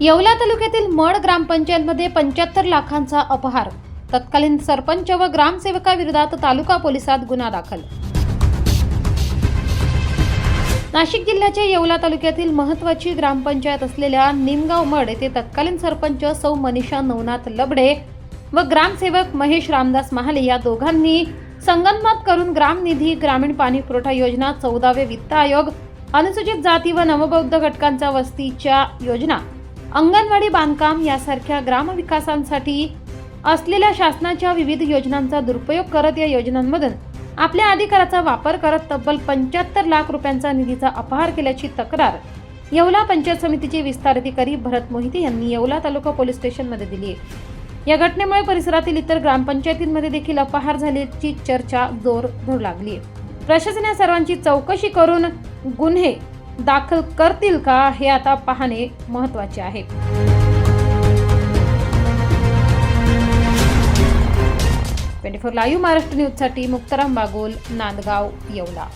येवला तालुक्यातील मड ग्रामपंचायतमध्ये पंच्याहत्तर लाखांचा अपहार. तत्कालीन सरपंच व ग्रामसेवकाविरोधात तालुका पोलिसात गुन्हा दाखल. नाशिक जिल्ह्याच्या येवला तालुक्यातील महत्वाची ग्रामपंचायत असलेल्या निमगाव मड येथे तत्कालीन सरपंच सौ मनीषा नवनाथ लबडे व ग्रामसेवक महेश रामदास महाले या दोघांनी संगनमत करून ग्रामनिधी ग्रामीण पाणी पुरवठा योजना चौदावे वित्त आयोग अनुसूचित जाती व नवबौद्ध घटकांच्या वस्तीच्या योजना अंगणवाडी बांधकाम यासारख्या ग्रामविकासांसाठी असलेल्या शासनाच्या विविध योजनांचा दुरुपयोग करत या योजनांमधून आपल्या अधिकाराचा वापर करत तब्बल पंच्याहत्तर लाख रुपयांचा निधीचा अपहार केल्याची तक्रार येवला पंचायत समितीचे विस्तार अधिकारी भरत मोहिते यांनी येवला तालुका पोलीस स्टेशनमध्ये दिली आहे. या घटनेमुळे परिसरातील इतर ग्रामपंचायतींमध्ये देखील अपहार झाल्याची चर्चा जोर धरू लागली आहे. प्रशासन या सर्वांची चौकशी करून गुन्हे दाखल करतील का हे आता पाहणे महत्त्वाचे आहे. ट्वेंटी फोर लाईव्ह महाराष्ट्र न्यूजसाठी मुक्ताराम बागोल नांदगाव येवला.